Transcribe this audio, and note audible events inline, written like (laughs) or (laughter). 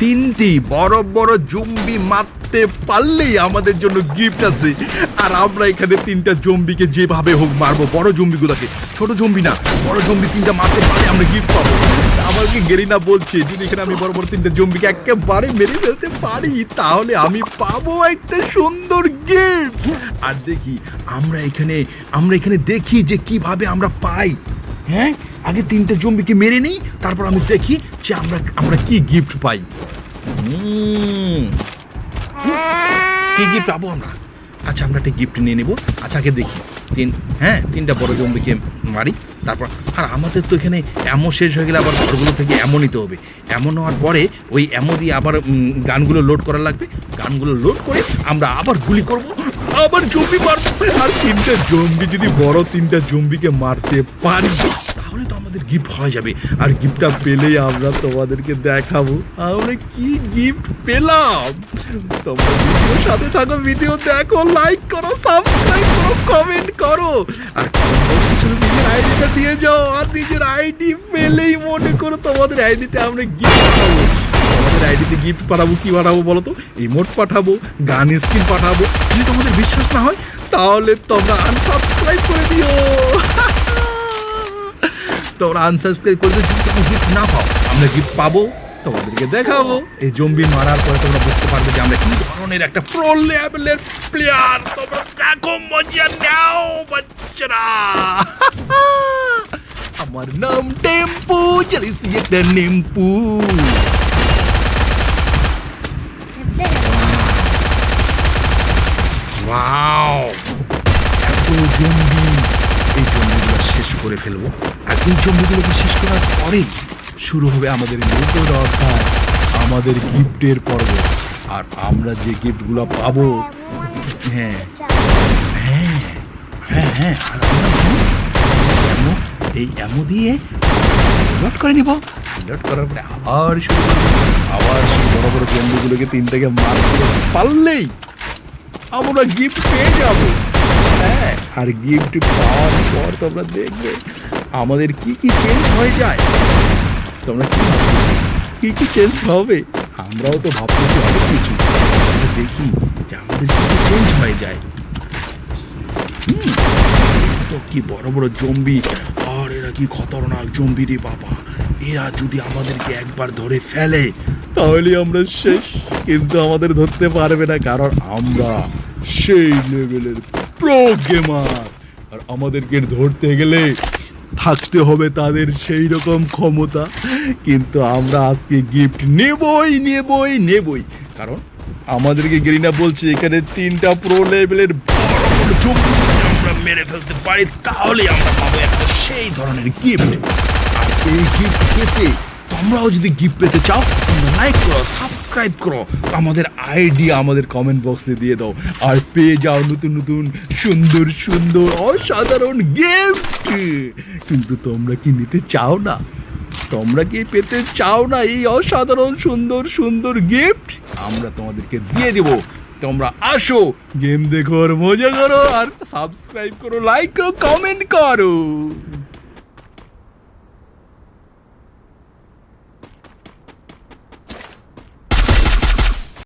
তিনটি বড় বড় জম্বি মারতে পারলেই আমাদের জন্য গিফট আছে। আর আমরা এখানে তিনটা জম্বিকে যেভাবে হোক মারবো, বড় জম্বিগুলোকে। ছোট জম্বি না, বড় জম্বি তিনটা মারতে পারলে আমরা গিফট পাবো। আমাকে গেরিনা বলছে, যদি এখানে আমি বড় বড় তিনটা জম্বিকে একেবারে মেরে ফেলতে পারি, তাহলে আমি পাবো একটা সুন্দর গিফট আর দেখি, আমরা এখানে আমরা এখানে দেখি যে কীভাবে আমরা পাই। হ্যাঁ? আগে তিনটে জম্বিকে মেরে নিই, তারপর আমি দেখি যে আমরা আমরা কি গিফট পাই। কি গিফট পাবো আমরা? আচ্ছা আমরা একটা গিফট নিয়ে নেব। আচ্ছা আগে দেখি। তিন হ্যাঁ তিনটা বড় জম্বিকে মারি, তারপর আর আমাদের তো এখানে এমন শেষ হয়ে গেলে আবার ঘরগুলো থেকে এমন নিতে হবে। এমন হওয়ার পরে ওই এমন দিয়ে আবার গানগুলো লোড করা লাগবে। গানগুলো লোড করে আমরা আবার গুলি করব। আবার জম্বি মারবো আর তিনটা জম্বি, যদি বড় তিনটা জম্বিকে মারতে পারি, তাহলে তো আমাদের গিফট হয়ে যাবে। আর গিফটটা পেলেই আমরা তোমাদেরকে দেখাবো। আমরা কি গিফট পেলাম? তোমরা সাথে থাকো, ভিডিও দেখো লাইক করো সাবস্ক্রাইব করো কমেন্ট করো। আর আইডিটা দিয়ে যাও। আর নিজের আইডি পেলেই মনে করো তোমাদের আইডিতে আমরা গিফট পাবো। তোমাদের আইডিতে গিফট পাঠাবো, কি পাঠাবো বলো তো ইমোট পাঠাবো, গান স্ক্রিন পাঠাবো। যদি তোমাদের বিশ্বাস না হয়, তাহলে তোমরা আনসাবস্ক্রাইব করে দিও। (laughs) তোমরা আনসাবস্ক্রাইব করে দিও, যদি তোমরা গিফট না পাও, আমরা গিফট পাবো, তোমাদেরকে দেখাবো। এই জম্বি মারার পরে তোমরা বুঝতে পারবে যে আমরা কি ধরনের একটা প্রো লেভেলের প্লেয়ার তোমরা দেখো মজা নাও, বাচ্চারা। (laughs) আমার নাম টেম্পু চালিয়েছি একটা নেম্পু ওয়াও এত জম্বি এই জম্বিগুলো শেষ করে ফেলব। আর এই জম্বিগুলোকে শেষ করার পরেই শুরু হবে আমাদের নতুন অধ্যায়, আমাদের গিফটের পর্ব। আর আমরা যে গিফটগুলো পাবো হ্যাঁ হ্যাঁ হ্যাঁ হ্যাঁ আর আমরা এই আবার বড় বড় জম্বিগুলোকে তিনটাকে মার পারলেই আমরা গিফট পেয়ে যাব। হ্যাঁ আর গিফট পাওয়ার পর তোমরা দেখবে আমাদের কি কি চেঞ্জ হয়ে যায়। তোমরা কি? কি কি চেঞ্জ হবে? আমরাও তো ভাবতেছি অনেক কিছু। আমরা দেখি যে আমাদের কি চেঞ্জ হয়ে যায়। সব কি বড় বড় জম্বি আর এরা কি খতরনাক জম্বি রে বাবা? এরা যদি আমাদেরকে একবার ধরে ফেলে, তাহলে আমরা শেষ। কিন্তু আমাদের ধরতে পারবে না, কারণ আমরা সেই লেভেলের প্রো গেমার আর আমাদেরকে ধরতে গেলে থাকতে হবে তাদের সেই রকম ক্ষমতা। কিন্তু আমরা আজকে গিফট নেবই নেবই নেবই। কারণ আমাদেরকে গেরিনা বলছে, এখানে তিনটা প্রো লেভেলের আমরা মেরে ফেলতে পারি তাহলে আমরা পাবো একটা সেই ধরনের গিফট আর এই গিফট পেতে তোমরাও যদি গিফট পেতে চাও লাইক করো সাবস্ক্রাইব করো। আমাদের আইডি আমাদের কমেন্ট বক্সে দিয়ে দাও। আর পেয়ে যাও নতুন নতুন সুন্দর সুন্দর অসাধারণ গিফট কিন্তু তোমরা কি নিতে চাও না? তোমরা কি পেতে চাও না এই অসাধারণ সুন্দর সুন্দর গিফট আমরা তোমাদেরকে দিয়ে দেব। তোমরা আসো গেম দেখো আর মজা করো। আর সাবস্ক্রাইব করো লাইক করো কমেন্ট করো।